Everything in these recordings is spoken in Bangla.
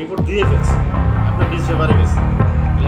রিপোর্ট দিয়ে ফেলছে। আপনার ডিসফেভারে গেছে।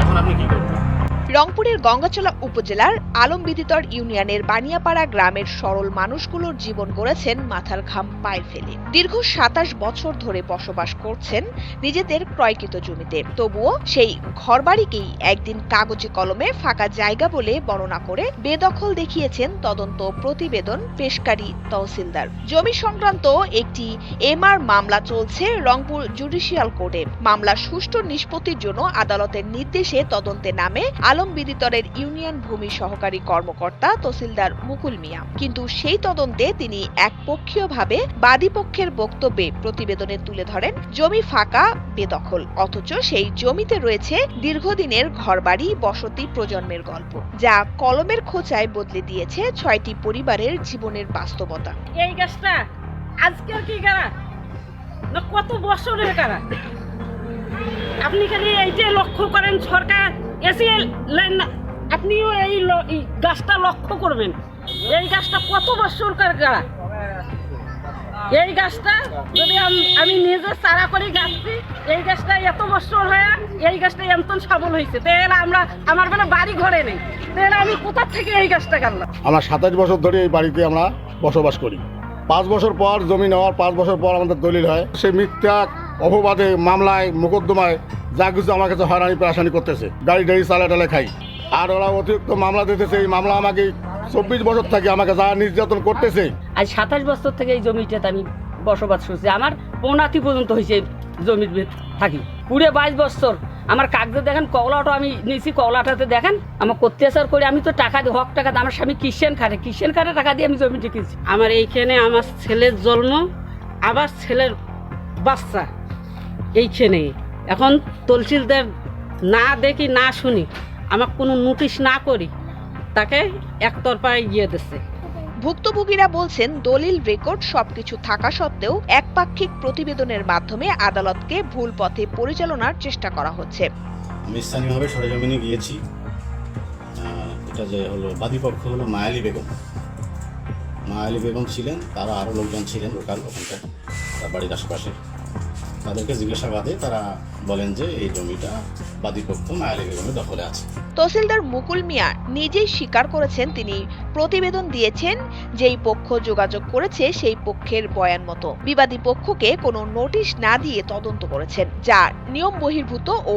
এখন আপনি কী করবেন? রংপুরের গঙ্গাচলা উপজেলার আলমবিদিতর ইউনিয়নের বানিয়াপাড়া গ্রামের সরল মানুষগুলোর জীবন গড়েছেন মাথার ঘাম পায়ে ফেলে। দীর্ঘ সাতাশ বছর ধরে বসবাস করছেন নিজেদের ক্রয়কৃত জমিতে। তবুও সেই ঘরবাড়িকেই একদিন কাগজে কলমে ফাঁকা জায়গা বলে বর্ণনা করে বেদখল দেখিয়েছেন তদন্ত প্রতিবেদন পেশকারী তহসিলদার। জমি সংক্রান্ত একটি এমআর মামলা চলছে রংপুর জুডিশিয়াল কোর্টে। মামলা সুষ্ঠু নিষ্পত্তির জন্য আদালতের নির্দেশে তদন্তে নামে আলম বিদিতরের ইউনিয়ন ভূমি সহকারী কর্মকর্তা তহসিলদার মুকুল মিয়া। কিন্তু সেই তদন্তে তিনি একপক্ষীয়ভাবে বাদীপক্ষের বক্তব্যে প্রতিবেদনে তুলে ধরেন, জমি ফাঁকা, বেদখল। অথচ সেই জমিতে রয়েছে দীর্ঘদিনের ঘরবাড়ি, বসতি, প্রজন্মের গল্প, যা কলমের খোঁচায় বদলে দিয়েছে ছয়টি পরিবারের জীবনের বাস্তবতা। এই গাছটা আজকের কি গাড়া না কত বছরের গাড়া আপনি খালি এইটা লক্ষ্য করেন সরকার? এসে লাইন না, আপনিও এই গাছটা লক্ষ্য করবেন। এই গাছটা কত বছরকার গাড়া এই গাছটা যদি আম- নিজে চারা করে গাছছি, এই গাছটা এত বছর হয়ে, এই গাছটা এমতন সবল হয়েছে তাহলে আমরা, আমার মানে বাড়ি ঘরে নেই। তাহলে আমি কোথা থেকে এই গাছটা গাড়লাম আমরা সাতাশ বছর ধরে এই বাড়িতে আমরা বসবাস করি। পাঁচ বছর পর জমি নেওয়ার, পাঁচ বছর পর আমাদের দলিল হয়, সে মিথ্যা অপবাদে মামলায় মোকদ্দমায় যা কিছু আমার কাছে হয়রানি পেরাশানি করতেছে। গাড়ি গাড়ি চালা টালে খাই। আর ওরা অতিরিক্ত মামলা দিতেছে এই মামলা আমাকে চব্বিশ বছর থেকে আমাকে যা নির্যাতন করতেছে। আজ সাতাশ বছর থেকে এই জমিটাতে আমি বসবাস করছি। আমার পৌনাতি পর্যন্ত হয়েছে জমির ভেত- থাকি। পুরে বাইশ বছর। আমার কাগজে দেখেন কওলাটা আমি নিয়েছি কওলাটাতে দেখেন আমার অত্যাচার করে আমি তো টাকা দিই হক টাকা দিয়ে আমার স্বামী কিষেন খাটে? কিষেন খাটে টাকা দিয়ে আমি জমিটা কিনছি? আমার এইখানে আমার ছেলের জন্ম আবার ছেলের বাচ্চা। এইখানে এখন তহসিলদার না দেখি না শুনি। আমাকে কোনো নোটিশ না করি। তাকে একতরফায় ইয়ে দিচ্ছে ভুক্তভোগীরা বলছেন দলিল রেকর্ড সবকিছু থাকা সত্ত্বেও একপাক্ষিক প্রতিবেদনের মাধ্যমে আদালতকে ভুল পথে পরিচালনার চেষ্টা করা হচ্ছে। আমি স্থানীয়ভাবে সরেজমিনে গিয়েছি। এটা যে হলো বাদীপক্ষ হলো মায়ালি বেগম। মায়ালি বেগম ছিলেন তারা আরও লোকজন ছিলেন লোকাল ওখানকার তার বাড়ির আশেপাশে তাদেরকে জিজ্ঞাসাবাদে তারা বলেন যে এই জমিটা বাদীপক্ষ মায়ালি বেগমের দখলে আছে। তহসিলদার মুকুল মিয়া নিজেই স্বীকার করেছেন তিনি প্রতিবেদন দিয়েছেন যেই পক্ষ যোগাযোগ করেছে সেই পক্ষের বয়ান মতো। বিবাদী পক্ষকে কোনো নোটিশ না দিয়ে তদন্ত করেছেন, যা নিয়ম বহির্ভূত ও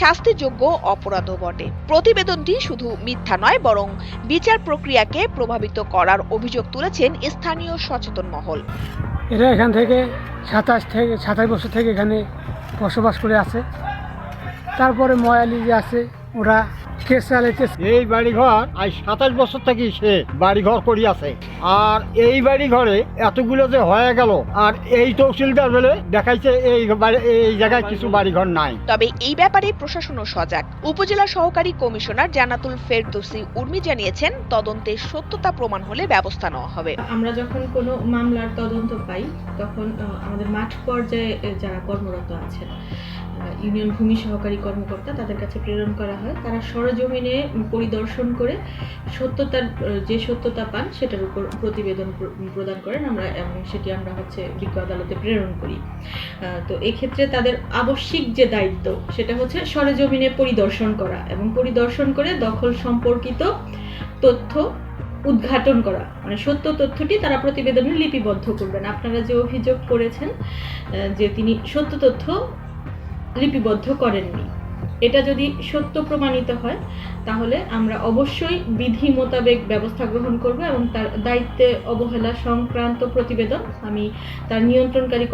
শাস্তিযোগ্য অপরাধও বটে। প্রতিবেদনটি শুধু মিথ্যা নয়, বরং বিচার প্রক্রিয়াকে প্রভাবিত করার অভিযোগ তুলেছেন স্থানীয় সচেতন মহল। এরা এখান থেকে সাতাশ থেকে, সাতাশ বছর থেকে এখানে বসবাস করে আছে। তারপরে ময়ালি যে আছে ওরা কেস চালাইতেছে এই বাড়িঘর আজ সাতাশ বছর থেকে সে বাড়িঘর করি আছে আর এই বাড়ি ঘরে এতগুলো যে হয়ে গেল আর এই তহসিলদার বলে দেখাইছে এই এই জায়গায় কিছু বাড়িঘর নাই। তবে এই ব্যাপারে প্রশাসনও সজাগ। উপজেলা সহকারী কমিশনার জানাতুল ফেরদৌসি উর্মি জানিয়েছেন তদন্তের সত্যতা প্রমাণ হলে ব্যবস্থা নেওয়া হবে। আমরা যখন কোনো মামলার তদন্ত পাই তখন আমাদের মাঠ পর্যায়ে যারা কর্মরত আছেন ইউনিয়ন ভূমি সহকারী কর্মকর্তা তাদের কাছে প্রেরণ করা হয়। তারা সরজমিনে পরিদর্শন করে সত্যতার, যে সত্যতা পান সেটার উপর প্রতিবেদন প্রদান করেন। আমরা সেটি আমরা হচ্ছে বিজ্ঞ আদালতে প্রেরণ করি। তো এক্ষেত্রে তাদের আবশ্যিক যে দায়িত্ব সেটা হচ্ছে সরজমিনে পরিদর্শন করা এবং পরিদর্শন করে দখল সম্পর্কিত তথ্য উদ্ঘাটন করা। মানে সত্য তথ্যটি তারা প্রতিবেদনে লিপিবদ্ধ করবেন। আপনারা যে অভিযোগ করেছেন যে তিনি সত্য তথ্য লিপিবদ্ধ করেননি। এটা যদি সত্য প্রমাণিত হয়, তাহলে আমরা অবশ্যই বিধি মোতাবেক ব্যবস্থা গ্রহণ করব এবং তার দায়িত্বে অবহেলা সংক্রান্ত প্রতিবেদন আমি তার নিয়ন্ত্রণকারী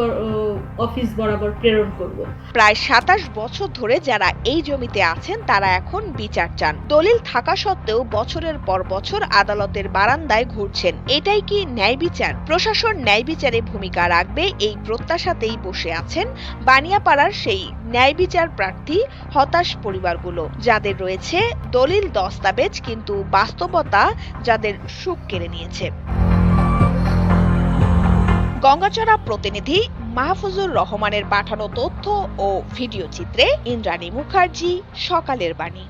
অফিস বরাবর প্রেরণ করব। প্রায় সাতাশ বছর ধরে যারা এই জমিতে আছেন, তারা এখন বিচার চান। দলিল থাকা সত্ত্বেও বছরের পর বছর আদালতের বারান্দায় ঘুরছেন। এটাই কি ন্যায় বিচার? প্রশাসন ন্যায় বিচারে ভূমিকা রাখবে, এই প্রত্যাশাতেই বসে আছেন বানিয়াপাড়ার সেই ন্যায় বিচার প্রার্থী হতাশ পরিবারগুলো। যাদের রয়েছে দলিল দস্তাবেজ কিন্তু বাস্তবতা যাদের সুখ কেড়ে নিয়েছে। গঙ্গাচড়া প্রতিনিধি মাহফুজুর রহমানের পাঠানো তথ্য ও ভিডিও চিত্রে ইন্দ্রাণী মুখার্জি, সকালের বাণী।